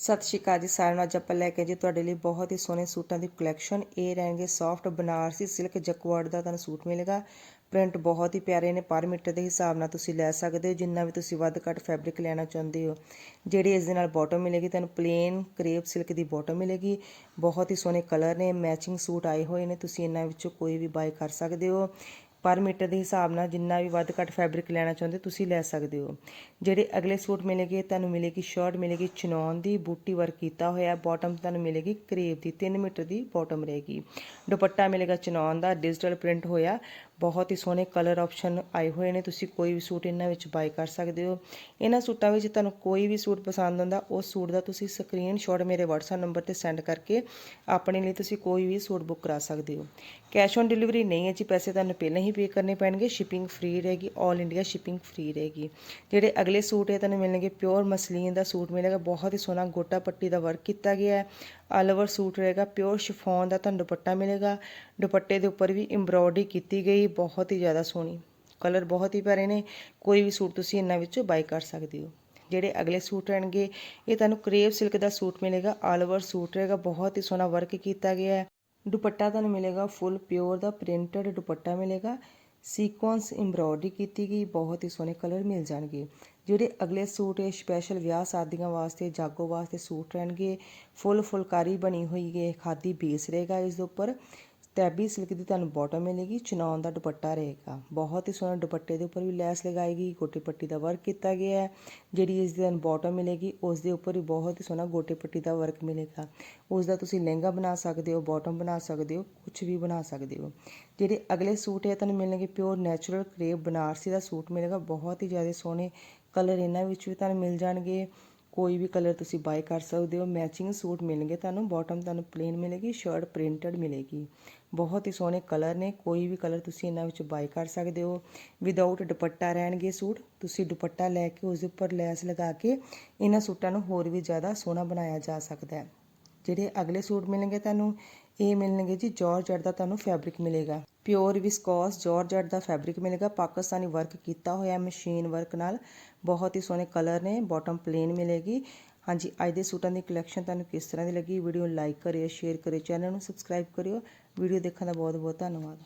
ਸਤਿ ਸ਼੍ਰੀ ਅਕਾਲ ਜੀ ਸਾਰਿਆਂ ਨੂੰ। ਅੱਜ ਆਪਾਂ ਲੈ ਕੇ ਜੀ ਤੁਹਾਡੇ ਲਈ ਬਹੁਤ ਹੀ ਸੋਹਣੇ ਸੂਟਾਂ ਦੀ ਕਲੈਕਸ਼ਨ ਇਹ ਰਹਿਣਗੇ ਸੌਫਟ ਬਨਾਰਸੀ ਸਿਲਕ ਜਕਵਾਰਡ ਦਾ ਤੁਹਾਨੂੰ ਸੂਟ ਮਿਲੇਗਾ। ਪ੍ਰਿੰਟ ਬਹੁਤ ਹੀ ਪਿਆਰੇ ਨੇ, ਪਰ ਮੀਟਰ ਦੇ ਹਿਸਾਬ ਨਾਲ ਤੁਸੀਂ ਲੈ ਸਕਦੇ ਹੋ, ਜਿੰਨਾ ਵੀ ਤੁਸੀਂ ਵੱਧ ਘੱਟ ਫੈਬਰਿਕ ਲੈਣਾ ਚਾਹੁੰਦੇ ਹੋ। ਜਿਹੜੀ ਇਸ ਦੇ ਨਾਲ ਬਾਟਮ ਮਿਲੇਗੀ, ਤੁਹਾਨੂੰ ਪਲੇਨ ਕਰੇਪ ਸਿਲਕ ਦੀ ਬਾਟਮ ਮਿਲੇਗੀ। ਬਹੁਤ ਹੀ ਸੋਹਣੇ ਕਲਰ ਨੇ ਮੈਚਿੰਗ ਸੂਟ ਆਏ ਹੋਏ ਨੇ, ਤੁਸੀਂ ਇਹਨਾਂ ਵਿੱਚੋਂ ਕੋਈ ਵੀ ਬਾਈ ਕਰ ਸਕਦੇ ਹੋ। ਪਰ ਮੀਟਰ ਦੇ ਹਿਸਾਬ ਨਾਲ ਜਿੰਨਾ ਵੀ ਵੱਧ ਘੱਟ ਫੈਬਰਿਕ ਲੈਣਾ ਚਾਹੁੰਦੇ, ਤੁਸੀਂ ਲੈ ਸਕਦੇ ਹੋ। ਜਿਹੜੇ ਅਗਲੇ ਸੂਟ ਮਿਲੇਗੇ, ਤੁਹਾਨੂੰ ਮਿਲੇਗੀ ਸ਼ਰਟ ਮਿਲੇਗੀ ਚਨੌਨ ਦੀ ਬੂਟੀ ਵਰਕ ਕੀਤਾ ਹੋਇਆ ਬਾਟਮ ਤੁਹਾਨੂੰ ਮਿਲੇਗੀ ਕਰੇਪ ਦੀ 3 ਮੀਟਰ ਦੀ ਬਾਟਮ ਰਹੇਗੀ। ਦੁਪੱਟਾ ਮਿਲੇਗਾ ਚਨੌਨ ਦਾ ਡਿਜੀਟਲ ਪ੍ਰਿੰਟ ਹੋਇਆ, ਬਹੁਤ ਹੀ ਸੋਹਣੇ ਕਲਰ ਆਪਸ਼ਨ ਆਏ ਹੋਏ ਨੇ, ਤੁਸੀਂ ਕੋਈ ਵੀ ਸੂਟ ਇਹਨਾਂ ਵਿੱਚ ਬਾਈ ਕਰ ਸਕਦੇ ਹੋ। ਇਹਨਾਂ ਸੂਟਾਂ ਵਿੱਚ ਤੁਹਾਨੂੰ ਕੋਈ ਵੀ ਸੂਟ ਪਸੰਦ ਆਉਂਦਾ, ਉਸ ਸੂਟ ਦਾ ਤੁਸੀਂ ਸਕਰੀਨਸ਼ਾਟ ਮੇਰੇ WhatsApp ਨੰਬਰ ਤੇ ਸੈਂਡ ਕਰਕੇ ਆਪਣੇ ਲਈ ਤੁਸੀਂ ਕੋਈ ਵੀ ਸੂਟ ਬੁੱਕ ਕਰਾ ਸਕਦੇ ਹੋ। ਕੈਸ਼ ਔਨ ਡਿਲੀਵਰੀ ਨਹੀਂ ਹੈ ਜੀ, ਪੈਸੇ ਤੁਹਾਨੂੰ ਪਹਿਲਾਂ ਹੀ ਪੇ ਕਰਨੇ ਪੈਣਗੇ ਸ਼ਿਪਿੰਗ ਫ੍ਰੀ ਰਹੇਗੀ 올 ਇੰਡੀਆ ਸ਼ਿਪਿੰਗ ਫ੍ਰੀ ਰਹੇਗੀ। ਜਿਹੜੇ ਅਗਲੇ ਸੂਟ ਇਹ ਤੁਹਾਨੂੰ ਮਿਲਣਗੇ ਪਿਓਰ ਮਸਲੀਨ ਦਾ ਸੂਟ ਮਿਲੇਗਾ, ਬਹੁਤ ਹੀ ਸੋਹਣਾ ਗੋਟਾ ਪੱਟੀ ਦਾ ਵਰਕ ਕੀਤਾ ਗਿਆ ਹੈ। ਆਲ ਓਵਰ ਸੂਟ ਰਹੇਗਾ ਪਿਓਰ ਸ਼ਿਫੋਨ ਦਾ ਤੁਹਾਨੂੰ ਦੁਪੱਟਾ ਮਿਲੇਗਾ। ਦੁਪੱਟੇ ਦੇ ਉੱਪਰ ਵੀ ਐਮਬ੍ਰੋਇਡਰੀ ਕੀਤੀ ਗਈ, ਬਹੁਤ ਹੀ ਜ਼ਿਆਦਾ ਸੋਹਣੀ। ਕਲਰ ਬਹੁਤ ਹੀ ਪਿਆਰੇ ਨੇ, ਕੋਈ ਵੀ ਸੂਟ ਤੁਸੀਂ ਇਹਨਾਂ ਵਿੱਚੋਂ ਬਾਈ ਕਰ ਸਕਦੇ ਹੋ। ਜਿਹੜੇ ਅਗਲੇ ਸੂਟ ਰਹਿਣਗੇ, ਇਹ ਤੁਹਾਨੂੰ ਕਰੇਪ ਸਿਲਕ ਦਾ ਸੂਟ ਮਿਲੇਗਾ ਆਲ ਓਵਰ ਸੂਟ ਰਹੇਗਾ, ਬਹੁਤ ਹੀ ਸੋਹਣਾ ਵਰਕ ਕੀਤਾ ਗਿਆ ਹੈ। ਦੁਪੱਟਾ ਤੁਹਾਨੂੰ ਮਿਲੇਗਾ ਫੁੱਲ ਪਿਓਰ ਦਾ ਪ੍ਰਿੰਟਡ ਦੁਪੱਟਾ ਮਿਲੇਗਾ। ਸੀਕੁਐਂਸ ਐਮਬ੍ਰੋਇਡਰੀ ਕੀਤੀ ਗਈ, ਬਹੁਤ ਹੀ ਸੋਹਣੇ ਕਲਰ ਮਿਲ ਜਾਣਗੇ। ਜਿਹੜੇ ਅਗਲੇ ਸੂਟ ਇਹ ਸਪੈਸ਼ਲ ਵਿਆਹ ਸ਼ਾਦੀਆਂ ਵਾਸਤੇ, ਜਾਗੋ ਵਾਸਤੇ ਸੂਟ ਰਹਿਣਗੇ। ਫੁੱਲ ਫੁਲਕਾਰੀ ਬਣੀ ਹੋਈ ਹੈ ਖਾਦੀ ਬੇਸ ਰਹੇਗਾ ਇਸ ਦੇ ਉੱਪਰ। ਤੈਬੀ ਸਿਲਕ ਦੀ ਤੁਹਾਨੂੰ ਬਾਟਮ ਮਿਲੇਗੀ ਚਨੌਨ ਦਾ ਦੁਪੱਟਾ ਰਹੇਗਾ। ਬਹੁਤ ਹੀ ਸੋਹਣਾ ਦੁਪੱਟੇ ਦੇ ਉੱਪਰ ਵੀ ਲੈਸ ਲਗਾਏਗੀ ਗੋਟੇ ਪੱਟੀ ਦਾ ਵਰਕ ਕੀਤਾ ਗਿਆ ਹੈ। ਜਿਹੜੀ ਇਸ ਦੀ ਤੁਹਾਨੂੰ ਬਾਟਮ ਮਿਲੇਗੀ, ਉਸ ਦੇ ਉੱਪਰ ਵੀ ਬਹੁਤ ਹੀ ਸੋਹਣਾ ਗੋਟੇ ਪੱਟੀ ਦਾ ਵਰਕ ਮਿਲੇਗਾ। ਉਸ ਦਾ ਤੁਸੀਂ ਲਹਿੰਗਾ ਬਣਾ ਸਕਦੇ ਹੋ ਬਾਟਮ ਬਣਾ ਸਕਦੇ ਹੋ ਕੁਝ ਵੀ ਬਣਾ ਸਕਦੇ ਹੋ। ਜਿਹੜੇ ਅਗਲੇ ਸੂਟ ਹੈ ਤੁਹਾਨੂੰ ਮਿਲਣਗੇ ਪਿਓਰ ਨੈਚੁਰਲ ਕਰੇਪ ਬਨਾਰਸੀ ਦਾ ਸੂਟ ਮਿਲੇਗਾ, ਬਹੁਤ ਹੀ ਜ਼ਿਆਦਾ ਸੋਹਣੇ ਕਲਰ ਇਹਨਾਂ ਵਿੱਚ ਵੀ ਤੁਹਾਨੂੰ ਮਿਲ ਜਾਣਗੇ। ਕੋਈ ਵੀ ਕਲਰ ਤੁਸੀਂ ਬਾਏ ਕਰ ਸਕਦੇ ਹੋ ਮੈਚਿੰਗ ਸੂਟ ਮਿਲਣਗੇ ਤੁਹਾਨੂੰ ਬਾਟਮ ਤੁਹਾਨੂੰ ਪਲੇਨ ਮਿਲੇਗੀ ਸ਼ਰਟ ਪ੍ਰਿੰਟਡ ਮਿਲੇਗੀ। ਬਹੁਤ ਹੀ ਸੋਹਣੇ ਕਲਰ ਨੇ, ਕੋਈ ਵੀ ਕਲਰ ਤੁਸੀਂ ਇਹਨਾਂ ਵਿੱਚ ਬਾਏ ਕਰ ਸਕਦੇ ਹੋ। ਵਿਦਆਊਟ ਦੁਪੱਟਾ ਰਹਿਣਗੇ ਸੂਟ, ਤੁਸੀਂ ਦੁਪੱਟਾ ਲੈ ਕੇ ਉਸ ਦੇ ਉੱਪਰ ਲੈਸ ਲਗਾ ਕੇ ਇਹਨਾਂ ਸੂਟਾਂ ਨੂੰ ਹੋਰ ਵੀ ਜ਼ਿਆਦਾ ਸੋਹਣਾ ਬਣਾਇਆ ਜਾ ਸਕਦਾ ਹੈ। ਜਿਹੜੇ ਅਗਲੇ ਸੂਟ ਮਿਲਣਗੇ ਤੁਹਾਨੂੰ, ਇਹ ਮਿਲਣਗੇ ਜੀ ਜਾਰਜਟ ਦਾ ਤੁਹਾਨੂੰ ਫੈਬਰਿਕ ਮਿਲੇਗਾ। ਪਿਓਰ ਵਿਸਕੋਸ ਜਾਰਜਟ ਦਾ ਫੈਬਰਿਕ ਮਿਲੇਗਾ। ਪਾਕਿਸਤਾਨੀ ਵਰਕ ਕੀਤਾ ਹੋਇਆ ਮਸ਼ੀਨ ਵਰਕ ਨਾਲ। ਬਹੁਤ ਹੀ ਸੋਹਣੇ ਕਲਰ ਨੇ ਬਾਟਮ ਪਲੇਨ ਮਿਲੇਗੀ। ਹਾਂਜੀ, ਅੱਜ ਦੇ ਸੂਟਾਂ ਦੀ ਕਲੈਕਸ਼ਨ ਤੁਹਾਨੂੰ ਕਿਸ ਤਰ੍ਹਾਂ ਦੀ ਲੱਗੀ? ਵੀਡੀਓ ਨੂੰ ਲਾਈਕ ਕਰਿਓ ਸ਼ੇਅਰ ਕਰਿਓ ਚੈਨਲ ਨੂੰ ਸਬਸਕ੍ਰਾਈਬ ਕਰਿਓ। ਵੀਡੀਓ ਦੇਖਣ ਦਾ ਬਹੁਤ ਬਹੁਤ ਧੰਨਵਾਦ।